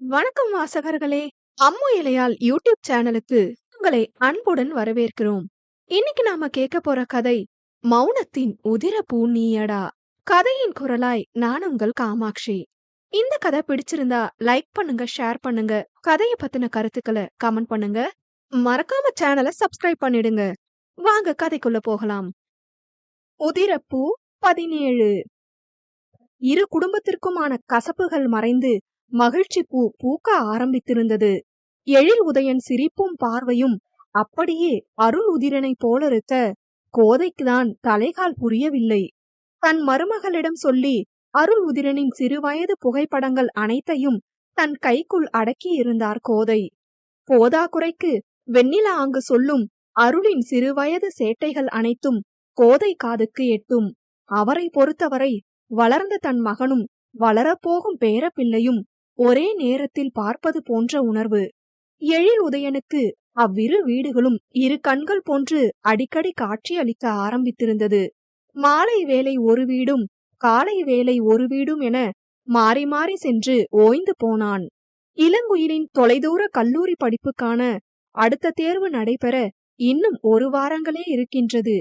வணக்கம் வாசகர்களே. அம்மு இலையால் யூடியூப் சேனலுக்கு உங்களை அன்புடன் வரவேற்கிறோம். இன்னைக்கு நாம கேட்க போற கதை மௌனத்தின் உதிர பூ நீயடா கதையின் குரலாய் நான் உங்கள் காமாட்சி. இந்த கதை பிடிச்சிருந்தா லைக் பண்ணுங்க ஷேர் பண்ணுங்க. கதையை பத்தின கருத்துக்களை கமெண்ட் பண்ணுங்க. மறக்காம சேனலை சப்ஸ்கிரைப் பண்ணிடுங்க. வாங்க கதைக்குள்ள போகலாம். உதிரப்பூ பதினேழு. இரு குடும்பத்திற்குமான கசப்புகள் மறைந்து மகிழ்ச்சி பூ பூக்க ஆரம்பித்திருந்தது. எழில் உதயன் சிரிப்பும் பார்வையும் அப்படியே அருள் உதிரனை போலிருக்க கோதைக்குதான் தலைகால் புரியவில்லை. தன் மருமகளிடம் சொல்லி அருள் உதிரனின் சிறுவயது புகைப்படங்கள் அனைத்தையும் தன் கைக்குள் அடக்கி இருந்தார் கோதை. போதாக்குறைக்கு வெண்ணிலா அங்கு சொல்லும் அருளின் சிறுவயது சேட்டைகள் அனைத்தும் கோதை காதுக்கு எட்டும். அவரை பொறுத்தவரை வளர்ந்த தன் மகனும் வளரப்போகும் பேரப்பிள்ளையும் ஒரே நேரத்தில் பார்ப்பது போன்ற உணர்வு. எழில் உதயனுக்கு அவ்விரு வீடுகளும் இரு கண்கள் போன்று அடிக்கடி காட்சியளிக்க ஆரம்பித்திருந்தது. மாலை வேலை ஒரு வீடும் காலை வேலை ஒரு வீடும் என மாறி மாறி சென்று ஓய்ந்து போனான். இளங்குயிலின் தொலைதூர கல்லூரி படிப்புக்கான அடுத்த தேர்வு நடைபெற இன்னும் ஒரு வாரங்களே இருக்கின்றது.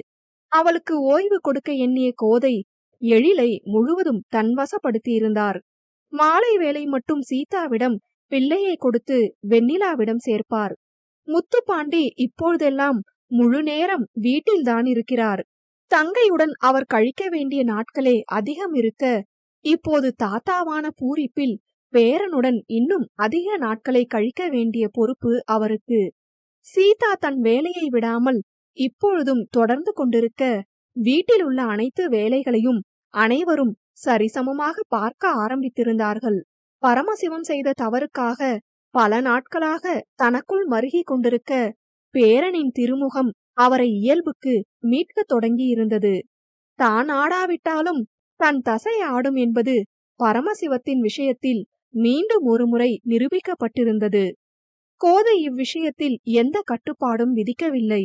அவளுக்கு ஓய்வு கொடுக்க எண்ணிய கோதை எழிலை முழுவதும் தன்வசப்படுத்தியிருந்தார். மாலை வேலை மட்டும் சீதாவிடம் பிள்ளையை கொடுத்து வெண்ணிலாவிடம் சேர்ப்பார். முத்துப்பாண்டி இப்பொழுதெல்லாம் முழு நேரம் வீட்டில்தான் இருக்கிறார். தங்கையுடன் அவர் கழிக்க வேண்டிய நாட்களே அதிகம் இருக்க இப்போது தாத்தாவான பூரிப்பில் பேரனுடன் இன்னும் அதிக நாட்களை கழிக்க வேண்டிய பொறுப்பு அவருக்கு. சீதா தன் வேலையை விடாமல் இப்பொழுதும் தொடர்ந்து கொண்டிருக்க வீட்டில் உள்ள அனைத்து வேலைகளையும் அனைவரும் சரிசமமாக பார்க்க ஆரம்பித்திருந்தார்கள். பரமசிவம் செய்த தவறுக்காக பல நாட்களாக தனக்குள் மருகி கொண்டிருக்க பேரனின் திருமுகம் அவரை இயல்புக்கு மீட்கத் தொடங்கி இருந்தது தான் ஆடாவிட்டாலும் தன் தசை ஆடும் என்பது பரமசிவத்தின் விஷயத்தில் மீண்டும் ஒருமுறை நிரூபிக்கப்பட்டிருந்தது. கோதை இவ்விஷயத்தில் எந்த கட்டுப்பாடும் விதிக்கவில்லை.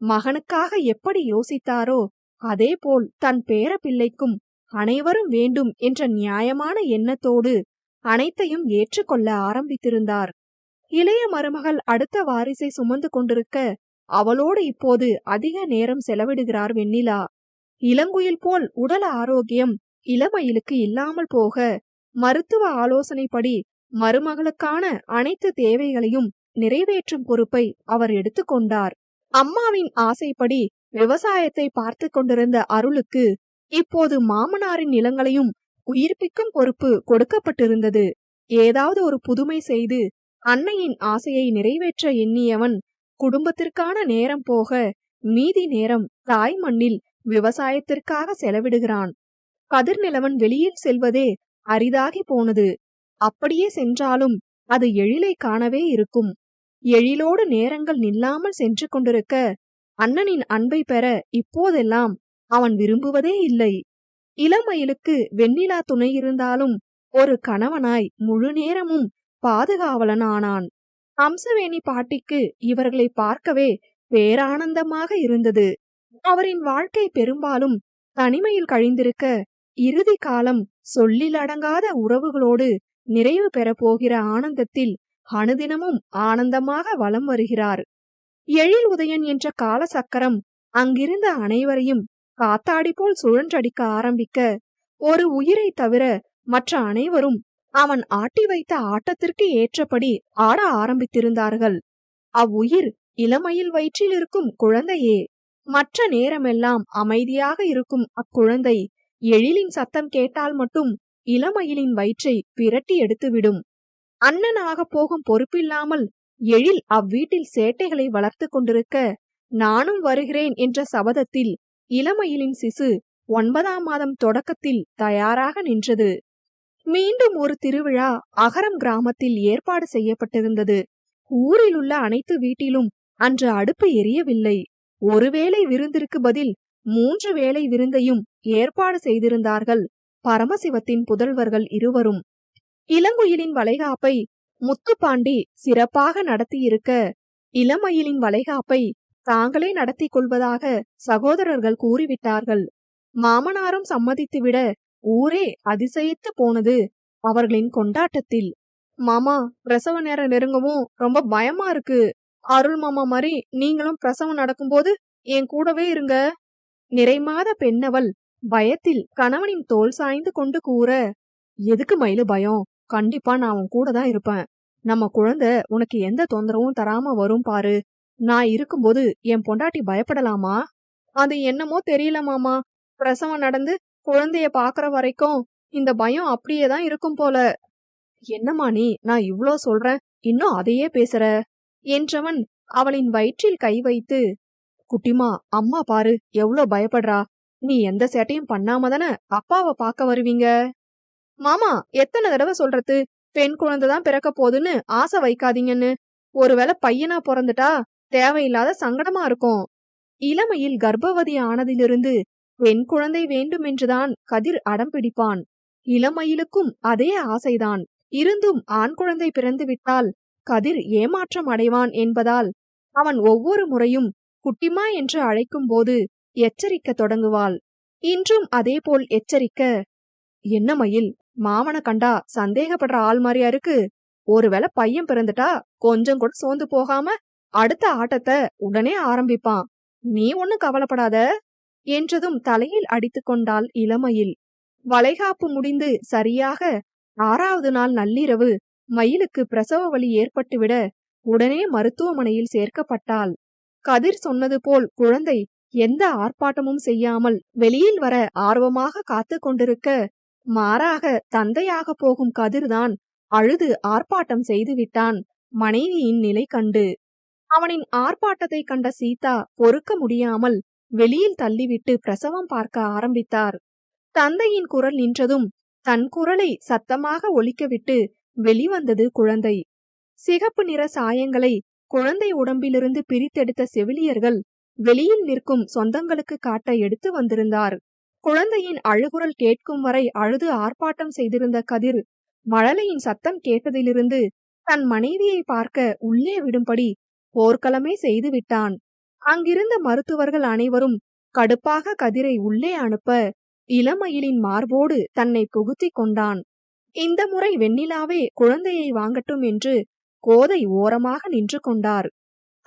மகனுக்காக எப்படி யோசித்தாரோ அதேபோல் தன் பேரப்பிள்ளைக்கும் அனைவரும் வேண்டும் என்ற நியாயமான எண்ணத்தோடு அனைத்தையும் ஏற்றுக்கொள்ள ஆரம்பித்திருந்தார். இளைய மருமகள் அடுத்த வாரிசை சுமந்து கொண்டிருக்க அவளோடு இப்போது அதிக நேரம் செலவிடுகிறார் வெண்ணிலா. இளங்குயில் போல் உடல் ஆரோக்கியம் இளமயிலுக்கு இல்லாமல் போக மருத்துவ ஆலோசனைப்படி மருமகளுக்கான அனைத்து தேவைகளையும் நிறைவேற்றும் பொறுப்பை அவர் எடுத்துக்கொண்டார். அம்மாவின் ஆசைப்படி விவசாயத்தை பார்த்து கொண்டிருந்த அருளுக்கு இப்போது மாமனாரின் நிலங்களையும் உயிர்ப்பிக்கும் பொறுப்பு கொடுக்கப்பட்டிருந்தது. ஏதாவது ஒரு புதுமை செய்து அன்னையின் ஆசையை நிறைவேற்ற எண்ணியவன் குடும்பத்திற்கான நேரம் போக மீதி நேரம் தாய் மண்ணில் விவசாயத்திற்காக செலவிடுகிறான். கதிர்நிலவன் வெளியில் செல்வதே அரிதாகி போனது. அப்படியே சென்றாலும் அது எழிலை காணவே இருக்கும். எழிலோடு நேரங்கள் நில்லாமல் சென்று கொண்டிருக்க அண்ணனின் அன்பை பெற இப்போதெல்லாம் அவன் விரும்புவதே இல்லை. இளமயிலுக்கு வெண்ணிலா துணை இருந்தாலும் ஒரு கணவனாய் முழு நேரமும் பாதுகாவலனானான். அம்சவேணி பாட்டிக்கு இவர்களை பார்க்கவே பேரானந்தமாக இருந்தது. அவரின் வாழ்க்கை பெரும்பாலும் தனிமையில் கழிந்திருக்க இறுதி காலம் சொல்லில் அடங்காத உறவுகளோடு நிறைவு பெறப்போகிற ஆனந்தத்தில் அனுதினமும் ஆனந்தமாக வலம் வருகிறார். எழில் உதயன் என்ற கால சக்கரம் அங்கிருந்த அனைவரையும் காத்தாடி போல் சுழன்றடிக்க ஆரம்பிக்க ஒரு உயிரை தவிர மற்ற அனைவரும் அவன் ஆட்டி வைத்த ஆட்டத்திற்கு ஏற்றபடி ஆட ஆரம்பித்திருந்தார்கள். அவ்வுயிர் இளமையில் வயிற்றில் இருக்கும் குழந்தையே மற்ற நேரமெல்லாம் அமைதியாக இருக்கும் அக்குழந்தை எழிலின் சத்தம் கேட்டால் மட்டும் இளமயிலின் வயிற்றை விரட்டி எடுத்துவிடும். அண்ணனாக போகும் பொறுப்பில்லாமல் எழில் அவ்வீட்டில் சேட்டைகளை வளர்த்து கொண்டிருக்க நானும் வருகிறேன் என்ற சபதத்தில் இளமயிலின் சிசு ஒன்பதாம் மாதம் தொடக்கத்தில் தயாராக நின்றது. மீண்டும் ஒரு திருவிழா அகரம் கிராமத்தில் ஏற்பாடு செய்யப்பட்டிருந்தது. ஊரில் உள்ள அனைத்து வீட்டிலும் அன்று அடுப்பு எரியவில்லை. ஒருவேளை விருந்திற்கு பதில் மூன்று வேளை விருந்தையும் ஏற்பாடு செய்திருந்தார்கள் பரமசிவத்தின் புதல்வர்கள் இருவரும். இளங்குயிலின் வளைகாப்பை முத்துப்பாண்டி சிறப்பாக நடத்தியிருக்க இளமயிலின் வளைகாப்பை தாங்களே நடத்தி கொள்வதாக சகோதரர்கள் கூறிவிட்டார்கள். மாமனாரும் சம்மதித்துவிட ஊரே அதிசயித்து போனது அவர்களின் கொண்டாட்டத்தில். மாமா பிரசவ நேரம் நெருங்கவும் ரொம்ப பயமா இருக்கு. அருள் மாமா மாதிரி நீங்களும் பிரசவம் நடக்கும்போது என் கூடவே இருங்க நிறைமாத பெண்ணவள் பயத்தில் கணவனின் தோல் சாய்ந்து கொண்டு கூற எதுக்கு மயிலு பயம்? கண்டிப்பா நான் உன் கூட தான் இருப்பேன். நம்ம குழந்தை உனக்கு எந்த தொந்தரவும் தராம வரும் பாரு. நான் இருக்கும்போது என் பொண்டாட்டி பயப்படலாமா? அது என்னமோ தெரியல மாமா. பிரசவம் நடந்து குழந்தைய பாக்குற வரைக்கும் இந்த பயம் அப்படியே தான் இருக்கும் போல. என்னம்மா நீ? நான் இவ்ளோ சொல்றேன். இன்னும் அதையே பேசுற? என்றவன் அவளின் வயிற்றில் கை வைத்து குட்டிமா அம்மா பாரு எவ்ளோ பயப்படுறா. நீ எந்த சேட்டையும் பண்ணாம தானே அப்பாவை பார்க்க வருவீங்க? மாமா எத்தனை தடவை சொல்றது? பெண் குழந்தை தான் பிறக்க போகுதுன்னு ஆசை வைக்காதீங்கன்னு. ஒருவேளை பையனா பிறந்துட்டா தேவையில்லாத சங்கடமா இருக்கும். இளமையில் கர்ப்பவதி ஆனதிலிருந்து பெண் குழந்தை வேண்டுமென்றுதான் கதிர் அடம் பிடிப்பான். இளமயிலுக்கும் அதே ஆசைதான். இருந்தும் ஆண் குழந்தை பிறந்து விட்டால் கதிர் ஏமாற்றம் அடைவான் என்பதால் அவன் ஒவ்வொரு முறையும் குட்டிமா என்று அழைக்கும் போது எச்சரிக்க தொடங்குவாள். இன்றும் அதேபோல் எச்சரிக்க என்ன மயில் மாமன கண்டா சந்தேகப்படுற ஆள் மாதிரியா இருக்கு? ஒருவேளை பையன் பிறந்துட்டா கொஞ்சம் கூட சோர்ந்து போகாம அடுத்த ஆட்டத்தை உடனே ஆரம்பிப்பான். நீ ஒன்னும் கவலைப்படாத என்றதும் தலையில் அடித்துக் கொண்டாள் இளமையில். வளைகாப்பு முடிந்து சரியாக ஆறாவது நாள் நள்ளிரவு மயிலுக்கு பிரசவ வலி ஏற்பட்டுவிட உடனே மருத்துவமனையில் சேர்க்கப்பட்டாள். கதிர் சொன்னது போல் குழந்தை எந்த ஆர்ப்பாட்டமும் செய்யாமல் வெளியில் வர ஆர்வமாக காத்து கொண்டிருக்க மாறாக தந்தையாக போகும் கதிர்தான் அழுது ஆர்ப்பாட்டம் செய்துவிட்டான் மனைவியின் நிலை கண்டு. அவனின் ஆர்ப்பாட்டத்தை கண்ட சீதா பொறுக்க முடியாமல் வெளியில் தள்ளிவிட்டு பிரசவம் பார்க்க ஆரம்பித்தார். தந்தையின் குரல் நின்றதும் தன் குரலை சத்தமாக ஒலிக்கவிட்டு வெளிவந்தது குழந்தை. சிகப்பு நிற சாயங்களை குழந்தை உடம்பிலிருந்து பிரித்தெடுத்த செவிலியர்கள் வெளியில் நிற்கும் சொந்தங்களுக்கு காட்ட எடுத்து வந்திருந்தார். குழந்தையின் அழுகுரல் கேட்கும் வரை அழுது ஆர்ப்பாட்டம் செய்திருந்த கதிர் மழலையின் சத்தம் கேட்டதிலிருந்து தன் மனைவியை பார்க்க உள்ளே விடும்படி போர்க்களமே செய்து விட்டான் அங்கிருந்த மருத்துவர்கள் அனைவரும் கடுப்பாக கதிரை உள்ளே அனுப்ப இளமயிலின் மார்போடு தன்னை புகுத்திக் கொண்டான். இந்த முறை வெண்ணிலாவே குழந்தையை வாங்கட்டும் என்று கோதை ஓரமாக நின்று கொண்டார்.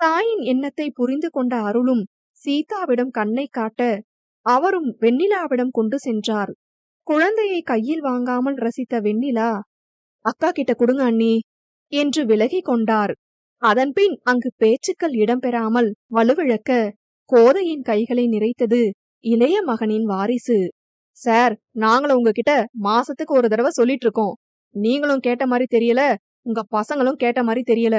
தாயின் எண்ணத்தை புரிந்து கொண்ட அருளும் சீதாவிடம் கண்ணை காட்ட அவரும் வெண்ணிலாவிடம் கொண்டு சென்றார். குழந்தையை கையில் வாங்காமல் ரசித்த வெண்ணிலா அக்கா கிட்ட கொடுங்க அண்ணி என்று விலகி கொண்டார். அதன்பின் அங்கு பேச்சுக்கள் இடம்பெறாமல் வலுவிழக்க கோதையின் கைகளை நிறைத்தது இளைய மகனின் வாரிசு. சார் நாங்களும் உங்ககிட்ட மாசத்துக்கு ஒரு தடவை சொல்லிட்டு இருக்கோம் நீங்களும் கேட்ட மாதிரி தெரியல உங்க பசங்களும் கேட்ட மாதிரி தெரியல.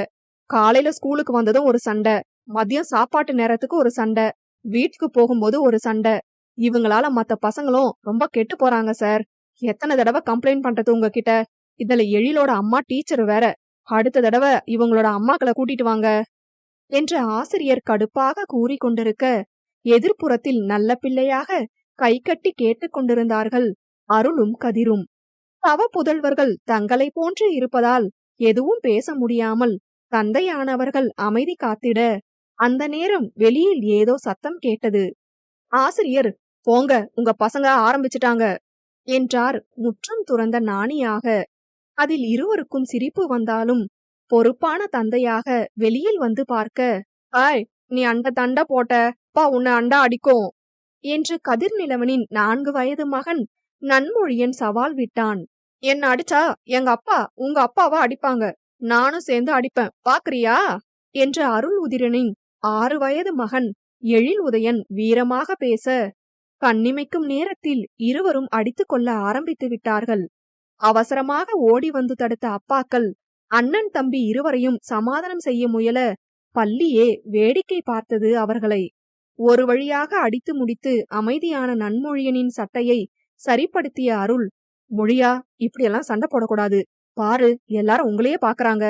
காலையில ஸ்கூலுக்கு வந்ததும் ஒரு சண்டை மதியம் சாப்பாட்டு நேரத்துக்கு ஒரு சண்டை வீட்டுக்கு போகும்போது ஒரு சண்டை. இவங்களால மத்த பசங்களும் ரொம்ப கெட்டு போறாங்க சார். எத்தனை தடவை கம்ப்ளைண்ட் பண்றது உங்ககிட்ட? இதுல எழிலோட அம்மா டீச்சர் வேற. அடுத்த தடவை இவங்களோட அம்மாக்களை கூட்டிட்டு வாங்க என்று ஆசிரியர் கடுப்பாக கூறிக்கொண்டிருக்க எதிர்ப்புறத்தில் நல்ல பிள்ளையாக கை கட்டி கேட்டுக்கொண்டிருந்தார்கள் அருளும் கதிரும். தவ புதல்வர்கள் தங்களை போன்று இருப்பதால் எதுவும் பேச முடியாமல் தந்தையானவர்கள் அமைதி காத்திட அந்த நேரம் வெளியில் ஏதோ சத்தம் கேட்டது. ஆசிரியர் போங்க உங்க பசங்க ஆரம்பிச்சிட்டாங்க என்றார் முற்றும் துறந்த நாணியாக. அதில் இருவருக்கும் சிரிப்பு வந்தாலும் பொறுப்பான தந்தையாக வெளியில் வந்து பார்க்க ஆய் நீ அண்ட தண்ட போட்ட பா உன்னை அண்டா அடிக்கும் என்று கதிர் நிலவனின் நான்கு வயது மகன் நன்மொழியன் சவால் விட்டான். என்ன அடிச்சா? எங்க அப்பா உங்க அப்பாவை அடிப்பாங்க. நானும் சேர்ந்து அடிப்பேன். பாக்குறியா? என்று அருள் உதிரனின் ஆறு வயது மகன் எழில் உதயன் வீரமாக பேச கண்ணிமைக்கும் நேரத்தில் இருவரும் அடித்துக் கொள்ள ஆரம்பித்து விட்டார்கள். அவசரமாக ஓடி வந்து தடுத்த அப்பாக்கள் அண்ணன் தம்பி இருவரையும் சமாதானம் செய்ய முயல பள்ளியே வேடிக்கை பார்த்தது அவர்களை. ஒரு வழியாக அடித்து முடித்து அமைதியான நன்மொழியனின் சட்டையை சரிப்படுத்திய அருள் மொழியா இப்படியெல்லாம் சண்டை போடக்கூடாது. பாரு எல்லாரும் உங்களையே பாக்குறாங்க.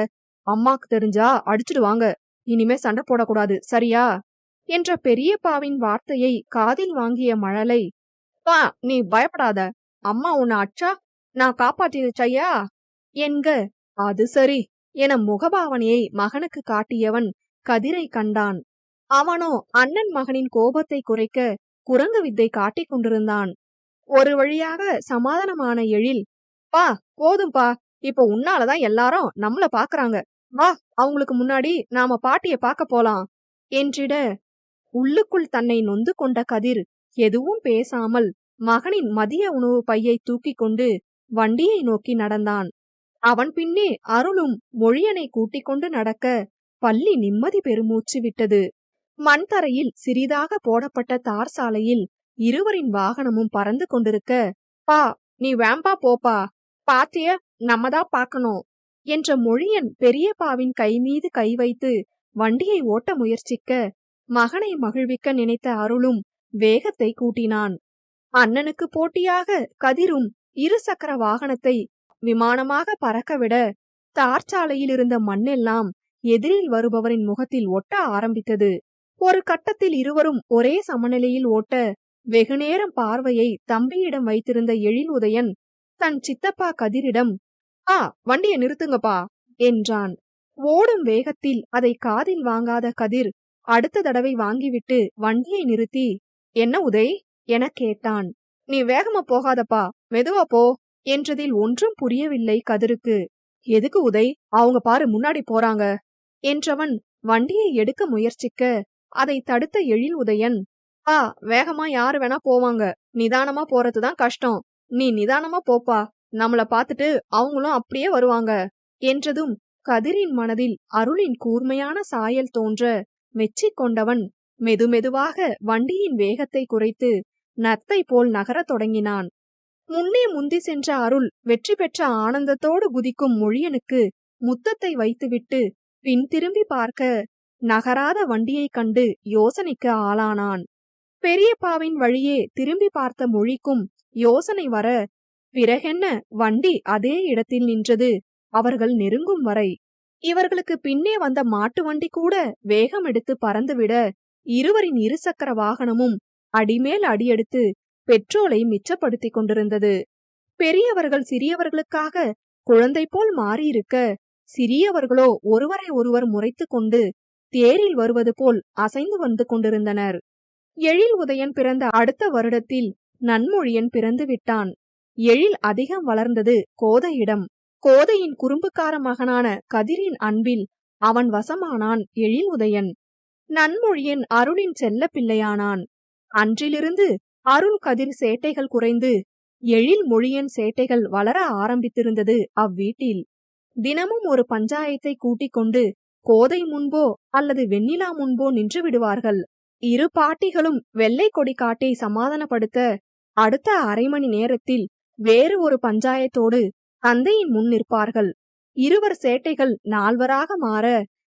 அம்மாக்கு தெரிஞ்சா அடிச்சிடுவாங்க. இனிமே சண்டை போடக்கூடாது. சரியா என்ற பெரியப்பாவின் வார்த்தையை காதில் வாங்கிய மழலை பா நீ பயப்படாத. அம்மா உன்னை அச்சா நான் காப்பாற்றினச்சையா என்க. அது சரி. என முகபாவனையை மகனுக்கு காட்டியவன் கதிரை கண்டான். அவனோ அண்ணன் மகனின் கோபத்தை குறைக்க குரங்கு வித்தை காட்டிக் கொண்டிருந்தான். ஒரு வழியாக சமாதானமான எழில் பா போதும்பா இப்ப உன்னாலதான் எல்லாரும் நம்மள பாக்குறாங்க. வா அவங்களுக்கு முன்னாடி நாம பாட்டிய பாக்க போலாம். என்றிட உள்ளுக்குள் தன்னை நொந்து கொண்ட கதிர் எதுவும் பேசாமல் மகனின் மதிய உணவு பையை தூக்கிக் கொண்டு வண்டியை நோக்கி நடந்தான். அவன் பின்னே அருளும் மொழியனை கூட்டிக் கொண்டு நடக்க பள்ளி நிம்மதி பெருமூச்சு விட்டது. மண் தரையில் சிறிதாக போடப்பட்ட தார் சாலையில் இருவரின் வாகனமும் பறந்து கொண்டிருக்க பா நீ வேம்பா போப்பா. பாத்திய நம்மதா பாக்கணும் என்ற மொழியன் பெரியப்பாவின் கை மீது கை வைத்து வண்டியை ஓட்ட முயற்சிக்க மகனை மகிழ்விக்க நினைத்த அருளும் வேகத்தை கூட்டினான். அண்ணனுக்கு போட்டியாக கதிரும் இருசக்கர வாகனத்தை விமானமாக பறக்கவிட தார்ச்சாலையில் இருந்த மண்ணெல்லாம் எதிரில் வருபவரின் முகத்தில் ஒட்ட ஆரம்பித்தது. ஒரு கட்டத்தில் இருவரும் ஒரே சமநிலையில் ஓட்ட வெகுநேரம் பார்வையை தம்பியிடம் வைத்திருந்த எழில் உதயன் தன் சித்தப்பா கதிரிடம் ஆ வண்டியை நிறுத்துங்கப்பா என்றான். ஓடும் வேகத்தில் அதை காதில் வாங்காத கதிர் அடுத்த தடவை வாங்கிவிட்டு வண்டியை நிறுத்தி என்ன உதய்? எனக் கேட்டான். நீ வேகமா போகாதப்பா. மெதுவா போ. என்றதில் ஒன்றும் புரியவில்லை கதிருக்கு. எதுக்கு உதய்? அவங்க பாரு முன்னாடி போறாங்க. என்றவன் வண்டியை எடுக்க முயற்சிக்க அதை தடுத்த எழில் உதயன் பா வேகமா யாரு வேணா போவாங்க. நிதானமா போறதுதான் கஷ்டம். நீ நிதானமா போப்பா. நம்மள பாத்துட்டு அவங்களும் அப்படியே வருவாங்க. என்றதும் கதிரின் மனதில் அருளின் கூர்மையான சாயல் தோன்ற மெச்சிக் கொண்டவன் மெதுமெதுவாக வண்டியின் வேகத்தை குறைத்து நத்தை போல் நகரத் தொடங்கினான். முன்னே முந்தி சென்ற அருள் வெற்றி பெற்ற ஆனந்தத்தோடு குதிக்கும் மொழியனுக்கு முத்தத்தை வைத்துவிட்டு பின் திரும்பி பார்க்க நகராத வண்டியைக் கண்டு யோசனைக்கு ஆளானான். பெரியப்பாவின் வழியே திரும்பி பார்த்த மொழிக்கும் யோசனை வர பிறகென்ன வண்டி அதே இடத்தில் நின்றது அவர்கள் நெருங்கும் வரை. இவர்களுக்கு பின்னே வந்த மாட்டு வண்டி கூட வேகம் எடுத்து பறந்துவிட இருவரின் இருசக்கர வாகனமும் அடிமேல் அடியெடுத்து பெட்ரோலை மிச்சப்படுத்திக் கொண்டிருந்தது. பெரியவர்கள் சிறியவர்களுக்காக குழந்தை போல் மாறியிருக்க சிறியவர்களோ ஒருவரை ஒருவர் முறைத்து கொண்டு தேரில் வருவது போல் அசைந்து வந்து கொண்டிருந்தனர். எழில் உதயன் பிறந்த அடுத்த வருடத்தில் நன்மொழியன் பிறந்து விட்டான். எழில் அதிகம் வளர்ந்தது கோதையிடம். கோதையின் குறும்புக்கார மகனான கதிரின் அன்பில் அவன் வசமானான் எழில் உதயன். நன்மொழியன் அருளின் செல்ல பிள்ளையானான் அன்றிலிருந்து அருள் கதிர் சேட்டைகள் குறைந்து எழில் மொழியன் சேட்டைகள் வளர ஆரம்பித்திருந்தது அவ்வீட்டில். தினமும் ஒரு பஞ்சாயத்தை கூட்டிக் கொண்டு கோதை முன்போ அல்லது வெண்ணிலா முன்போ நின்று விடுவார்கள். இரு பாட்டிகளும் வெள்ளை கொடி காட்டி சமாதானப்படுத்த அடுத்த அரை மணி நேரத்தில் வேறு ஒரு பஞ்சாயத்தோடு தந்தையின் முன் நிற்பார்கள். இருவர் சேட்டைகள் நால்வராக மாற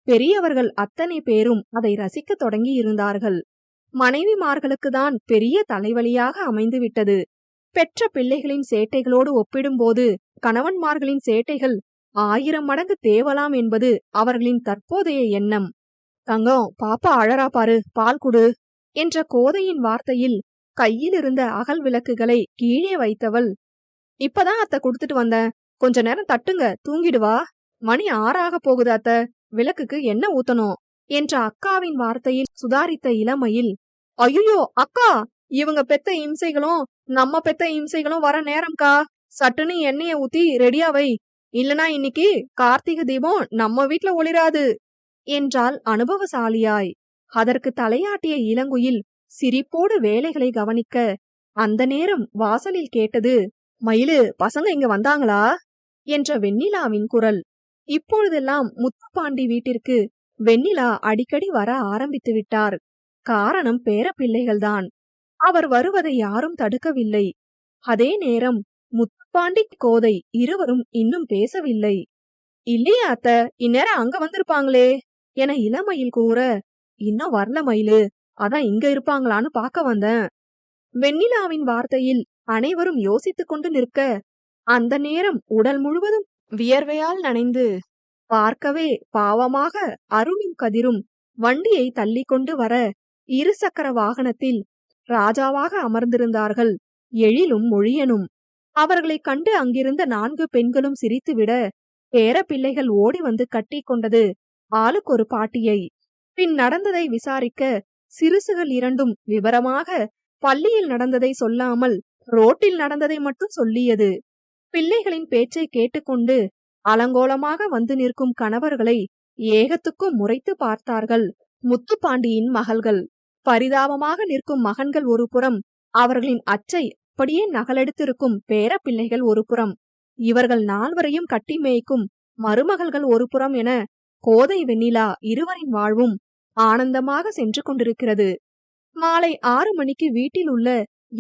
பெரியவர்கள் அத்தனை பேரும் அதை ரசிக்கத் தொடங்கி இருந்தார்கள் மனைவிமார்களுக்கு தான் பெரிய தலைவலியாக அமைந்துவிட்டது. பெற்ற பிள்ளைகளின் சேட்டைகளோடு ஒப்பிடும்போது கணவன்மார்களின் சேட்டைகள் ஆயிரம் மடங்கு தேவலாம் என்பது அவர்களின் தற்போதைய எண்ணம். தங்கம் பாப்பா அழறா பாரு பால் குடு என்ற கோதையின் வார்த்தையில் கையில் இருந்த அகல் விளக்குகளை கீழே வைத்தவள் இப்பதான் அத்த குடுத்துட்டு வந்தேன் கொஞ்ச நேரம் தட்டுங்க தூங்கிடுவா மணி ஆறாக போகுது அத்த விளக்குக்கு என்ன ஊத்தணும்? என்ற அக்காவின் வார்த்தையில் சுதாரித்த இளமையில் ஐயோ அக்கா இவங்க பெத்த இம்சைகளும் நம்ம பெத்த இம்சைகளும் வர நேரம்க்கா. சட்டுன்னு எண்ணெய ஊத்தி ரெடியா வை. இல்லனா இன்னைக்கு கார்த்திகை தீபம் நம்ம வீட்ல ஒளிராது. என்றால் அனுபவசாலியாய். அதற்கு தலையாட்டிய இளங்குயில் சிரிப்போடு வேலைகளை கவனிக்க அந்த நேரம் வாசலில் கேட்டது மயிலு பசங்க இங்க வந்தாங்களா? என்ற வெண்ணிலாவின் குரல். இப்பொழுதெல்லாம் முத்துப்பாண்டி வீட்டிற்கு வெண்ணிலா அடிக்கடி வர ஆரம்பித்து விட்டார். காரணம் பேர பிள்ளைகள்தான் அவர் வருவதை யாரும் தடுக்கவில்லை. அதே நேரம் முத்துப்பாண்டி கோதை இருவரும் இன்னும் பேசவில்லை. இல்லையா அத்த இந்நேரம் அங்க வந்திருப்பாங்களே என இளமயில் கூற இன்னும் வரல மயிலு அதான் இங்க இருப்பாங்களான்னு பார்க்க வந்தேன். வெண்ணிலாவின் வார்த்தையில் அனைவரும் யோசித்துக் கொண்டு நிற்க அந்த நேரம் உடல் முழுவதும் வியர்வையால் நனைந்து பார்க்கவே பாவமாக அருணும் கதிரும் வண்டியை தள்ளிக்கொண்டு வர இருசக்கர வாகனத்தில் ராஜாவாக அமர்ந்திருந்தார்கள். எழிலும் மொழியனும் அவர்களைக் கண்டு அங்கிருந்த நான்கு பெண்களும் சிரித்துவிட பேர பிள்ளைகள் ஓடி வந்து கட்டி கொண்டது ஆளுக்கொரு பாட்டியை. பின் நடந்ததை விசாரிக்க சிறுசுகள் இரண்டும் விவரமாக பள்ளியில் நடந்ததை சொல்லாமல் ரோட்டில் நடந்ததை மட்டும் சொல்லியது. பிள்ளைகளின் பேச்சை கேட்டுக்கொண்டு அலங்கோலமாக வந்து நிற்கும் கணவர்களை ஏகத்துக்கும் முறைத்து பார்த்தார்கள். முத்துப்பாண்டியின் மகள்கள் பரிதாபமாக நிற்கும் மகன்கள் ஒரு புறம் அவர்களின் அச்சை அப்படியே நகலெடுத்திருக்கும் பேர பிள்ளைகள் ஒரு புறம். இவர்கள் நால்வரையும் கட்டி மேய்க்கும் மருமகள்கள் ஒரு புறம் என கோதை வெண்ணிலா இருவரின் வாழ்வும் ஆனந்தமாக சென்று கொண்டிருக்கிறது. மாலை ஆறு மணிக்கு வீட்டில் உள்ள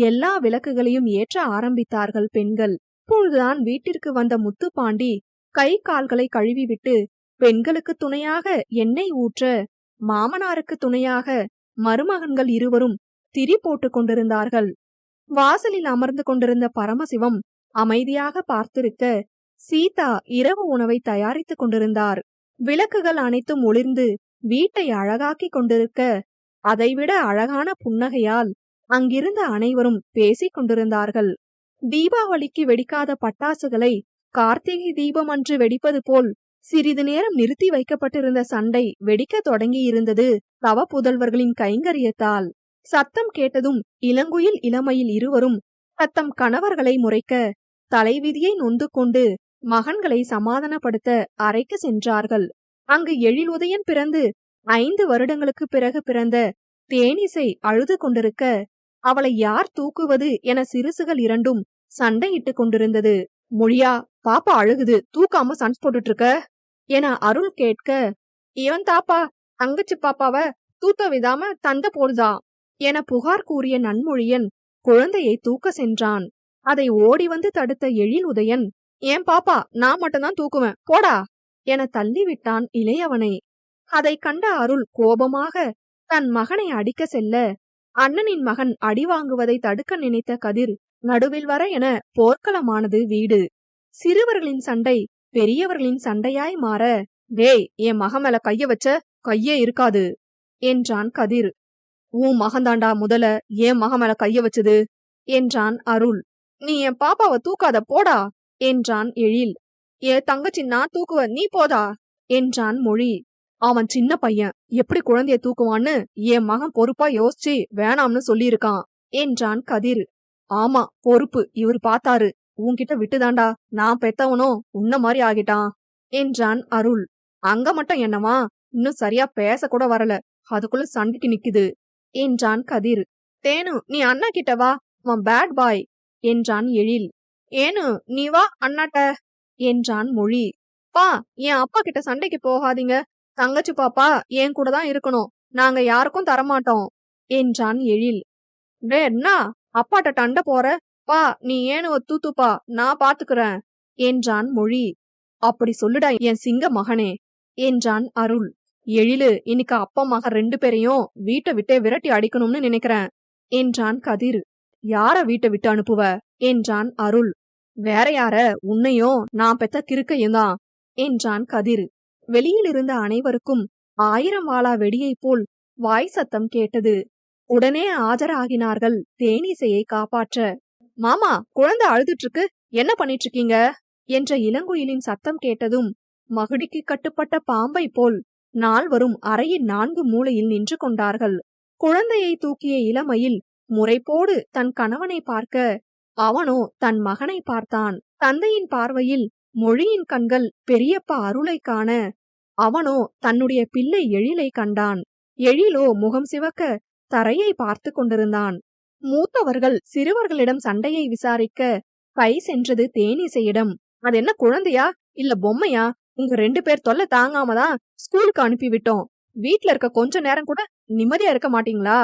எல்லா விளக்குகளையும் ஏற்ற ஆரம்பித்தார்கள் பெண்கள். அப்பொழுதுதான் வீட்டிற்கு வந்த முத்துப்பாண்டி கை கால்களை கழுவிவிட்டு பெண்களுக்கு துணையாக எண்ணெய் ஊற்ற மாமனாருக்கு துணையாக மருமகன்கள் இருவரும் திரி போட்டுக் கொண்டிருந்தார்கள். வாசலில் அமர்ந்து கொண்டிருந்த பரமசிவம் அமைதியாக பார்த்திருக்க சீதா இரவு உணவை தயாரித்துக் கொண்டிருந்தார். விளக்குகள் அனைத்தும் ஒளிர்ந்து வீட்டை அழகாக்கிக் கொண்டிருக்க அதைவிட அழகான புன்னகையால் அங்கிருந்த அனைவரும் பேசிக் கொண்டிருந்தார்கள். தீபாவளிக்கு வெடிக்காத பட்டாசுகளை கார்த்திகை தீபம் அன்று வெடிப்பது போல் சிறிது நேரம் நிறுத்தி வைக்கப்பட்டிருந்த சண்டை வெடிக்கத் தொடங்கியிருந்தது. தவ புதல்வர்களின் கைங்கரியத்தால். சத்தம் கேட்டதும் இளங்குயில் இளமையில் இருவரும் தத்தம் கணவர்களை முறைக்க தலைவிதியை நொந்து கொண்டு மகன்களை சமாதானப்படுத்த அறைக்கு சென்றார்கள். அங்கு எழிலுதயன் பிறந்து ஐந்து வருடங்களுக்கு பிறகு பிறந்த தேனிசை அழுது கொண்டிருக்க அவளை யார் தூக்குவது என சிறுசுகள் இரண்டும் சண்டையிட்டுக் கொண்டிருந்தது. மொழியா பாப்பா அழுகுது தூக்காம சன்ஸ் போட்டுட்டு இருக்க? என அருள் கேட்க இவன் தாப்பா தங்கச்சி பாப்பாவ தூத்த விடாம தந்த போடுதா என புகார் கூறிய நன்மொழியன் குழந்தையை தூக்க சென்றான். அதை ஓடி வந்து தடுத்த எழில் உதயன் ஏன் பாப்பா நான் மட்டும்தான் தூக்குவேன் போடா! என தள்ளிவிட்டான் இளையவனை. அதை கண்ட அருள் கோபமாக தன் மகனை அடிக்க செல்ல அண்ணனின் மகன் அடி வாங்குவதை தடுக்க நினைத்த கதிர் நடுவில் வர என போர்க்களமானது வீடு. சிறுவர்களின் சண்டை பெரியவர்களின் சண்டையாய் மாற டேய் என் மக மேல கைய வச்ச கையே இருக்காது என்றான் கதிர். உன் மகந்தாண்டா முதல ஏன் மக மேல கைய வச்சது என்றான் அருள். நீ என் பாப்பாவை தூக்காத போடா என்றான் எழில். ஏ தங்கச்சி நான் தூக்குவ நீ போதா என்றான் மொழி. அவன் சின்ன பையன் எப்படி குழந்தைய தூக்குவான்னு என் மகன் பொறுப்பா யோசிச்சு வேணாம்னு சொல்லியிருக்கான் என்றான் கதிர். ஆமா பொறுப்பு இவர் பார்த்தாரு உன்கிட்ட விட்டுதாண்டா. நான் பெத்தவனோ உன்ன மாதிரி ஆகிட்டான் என்றான் அருள். அங்க மட்டும் என்னவா இன்னும் சரியா பேச கூட வரல. அதுக்குள்ள சண்டைக்கு நிக்குது என்றான் கதிர். தேனு நீ அண்ணா கிட்ட வா. உன் பேட் பாய் என்றான் எழில். ஏனு நீ வா அண்ணாட்ட என்றான் மொழி. பா என் அப்பா கிட்ட சண்டைக்கு போகாதீங்க. தங்கச்சி பாப்பா என் கூட தான் இருக்கணும். நாங்க யாருக்கும் தரமாட்டோம் என்றான் எழில். டே என்ன அப்பாட்ட டண்ட போற? பா நீ ஏனுவ தூத்துப்பா நான் பாத்துக்கிறேன் என்றான் மொழி. அப்படி சொல்லுடா என் சிங்க மகனே என்றான் அருள். எழிலு இன்னைக்கு அப்பா மகன் ரெண்டு பேரையும் வீட்டை விட்டே விரட்டி அடிக்கணும்னு நினைக்கிறேன் என்றான் கதிர். யார வீட்டை விட்டு அனுப்புவ என்றான் அருள். வேற யார உன்னையும் நான் பெத்த கிறுக்கையும் தான் என்றான் கதிர். வெளியில் இருந்த அனைவருக்கும் ஆயிரம் வாளா வெடியைப் போல் வாய் சத்தம் கேட்டது. உடனே ஆஜராகினார்கள் தேனீசையை காப்பாற்ற. மாமா குழந்தை அழுதுட்டு இருக்கு என்ன பண்ணிட்டு இருக்கீங்க என்ற இளங்குயிலின் சத்தம் கேட்டதும் மகுடிக்கு கட்டுப்பட்ட பாம்பை போல் நால்வரும் அறையின் நான்கு மூலையில் நின்று கொண்டார்கள். குழந்தையை தூக்கிய இளமையில் முறைப்போடு தன் கணவனை பார்க்க அவனோ தன் மகனை பார்த்தான். தந்தையின் பார்வையில் மொழியின் கண்கள் பெரியப்பா அருளை காண அவனோ தன்னுடைய பிள்ளை எழிலை கண்டான். எழிலோ முகம் சிவக்க தரையை பார்த்து கொண்டிருந்தான். மூத்தவர்கள் சிறுவர்களிடம் சண்டையை விசாரிக்க கை சென்றது தேனீசையிடம் அது என்ன குழந்தையா? இல்ல பொம்மையா? உங்க ரெண்டு பேர் தொல்லை தாங்காம தான் ஸ்கூலுக்கு அனுப்பி விட்டோம் வீட்ல இருக்க கொஞ்ச நேரம் கூட நிம்மதியா இருக்க மாட்டீங்களா?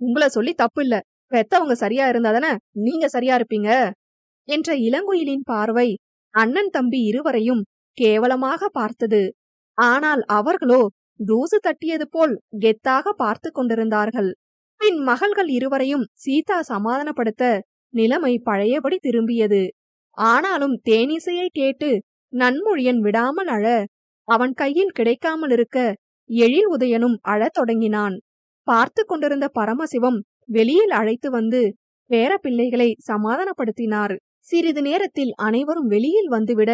உங்களை சொல்லி தப்பு இல்ல. பெத்தவங்க சரியா இருந்தாதானே நீங்க சரியா இருப்பீங்க? என்ற இளங்குயிலின் பார்வை அண்ணன் தம்பி இருவரையும் கேவலமாக பார்த்தது. ஆனால் அவர்களோ தூசு தட்டியது போல் கெத்தாக பார்த்து கொண்டிருந்தார்கள். பின் மகள்கள் இருவரையும் சீதா சமாதானப்படுத்த நிலைமை பழையபடி திரும்பியது. ஆனாலும் தேனிசையை கேட்டு நன்மொழியன் விடாமல் அழ அவன் கையில் கிடைக்காமல் இருக்க எழில் உதயனும் அழத் தொடங்கினான். பார்த்து கொண்டிருந்த பரமசிவம் வெளியில் அழைத்து வந்து பேர பிள்ளைகளை சமாதானப்படுத்தினார். சிறிது நேரத்தில் அனைவரும் வெளியில் வந்துவிட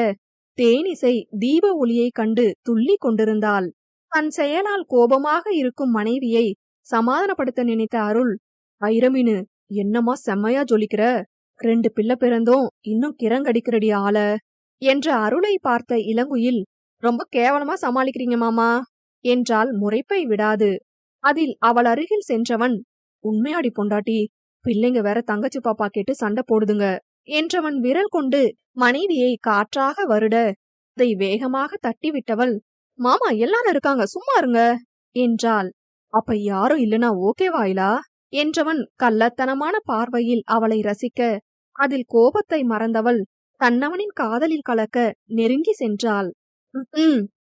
தேனிசை தீப ஒளியைக் கண்டு துள்ளிக் கொண்டிருந்தாள். தன் செயலால் கோபமாக இருக்கும் மனைவியை சமாதானப்படுத்த நினைத்த அருள் ஐரமீனு என்னமா செம்மையா ஜொலிக்கிற? ரெண்டு பிள்ளை பிறந்தோம் இன்னும் கிரங்கடிக்கிறடி ஆள. என்ற அருளை பார்த்த இளங்குயில் ரொம்ப கேவலமா சமாளிக்கிறீங்க மாமா என்றால் முறைப்பை விடாது. அதில் அவள் அருகில் சென்றவன் உண்மையாடி பொண்டாட்டி பிள்ளைங்க வேற தங்கச்சி பாப்பா கேட்டு சண்டை போடுதுங்க என்றவன் விரல் கொண்டு மனைவியை காற்றாக வருட அதை வேகமாக தட்டிவிட்டவள் மாமா எல்லாரும் இருக்காங்க சும்மா இருங்க என்றாள். அப்ப யாரும் இல்லனா ஓகே வாயிலா? என்றவன் கள்ளத்தனமான பார்வையில் அவளை ரசிக்க அதில் கோபத்தை மறந்தவள் தன்னவனின் காதலில் கலக்க நெருங்கி சென்றாள்.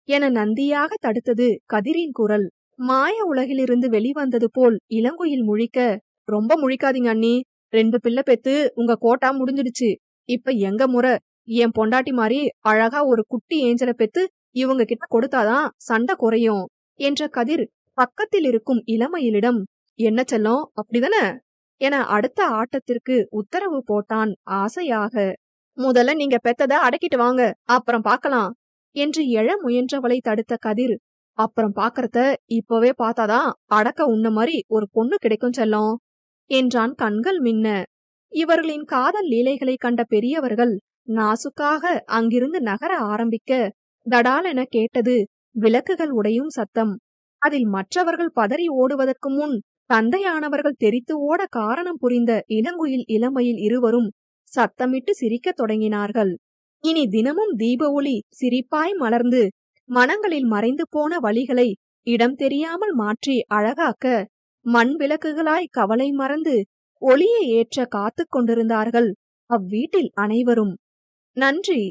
என நந்தியாக தடுத்தது கதிரின் குரல். மாய உலகிலிருந்து வெளிவந்தது போல் இளங்குயில் முழிக்க ரொம்ப முழிக்காதீங்க அண்ணி. ரெண்டு பிள்ளை பெத்து உங்க கோட்டா முடிஞ்சிடுச்சு. இப்ப எங்க முறை? என் பொண்டாட்டி மாதிரி அழகா ஒரு குட்டி ஏஞ்சல பெத்து இவங்க கிட்ட கொடுத்தாதான் சண்டை குறையும். என்ற கதிர் பக்கத்தில் இருக்கும் இளமையிலிடம் என்ன செல்லம் அப்படிதானே? என அடுத்த ஆட்டத்திற்கு உத்தரவு போட்டான் ஆசையாக. முதல்ல நீங்க பெத்தத அடக்கிட்டு வாங்க அப்புறம் பார்க்கலாம் என்று எழ முயன்றவளை தடுத்த கதிர். அப்புறம் பாக்கறத இப்பவே பார்த்தாதான் அடக்க உன்ன மாதிரி ஒரு பொண்ணு கிடைக்கும் செல்லம் என்றான் கண்கள் மின்ன. இவர்களின் காதல் லீலைகளை கண்ட பெரியவர்கள் நாசுக்காக அங்கிருந்து நகர ஆரம்பிக்க தடாலென கேட்டது விளக்குகள் உடையும் சத்தம். அதில் மற்றவர்கள் பதறி ஓடுவதற்கு முன் தந்தையானவர்கள் தெரித்து ஓட காரணம் புரிந்த இளங்குயில் இளமையில் இருவரும் சத்தமிட்டு சிரிக்கத் தொடங்கினார்கள். இனி தினமும் தீப ஒளி சிரிப்பாய் மலர்ந்து மனங்களில் மறைந்து போன வழிகளை இடம் தெரியாமல் மாற்றி அழகாக்க மண் விளக்குகளாய் கவலை மறந்து ஒளியை ஏற்ற காத்துக் கொண்டிருந்தார்கள் அவ்வீட்டில் அனைவரும். நன்றி.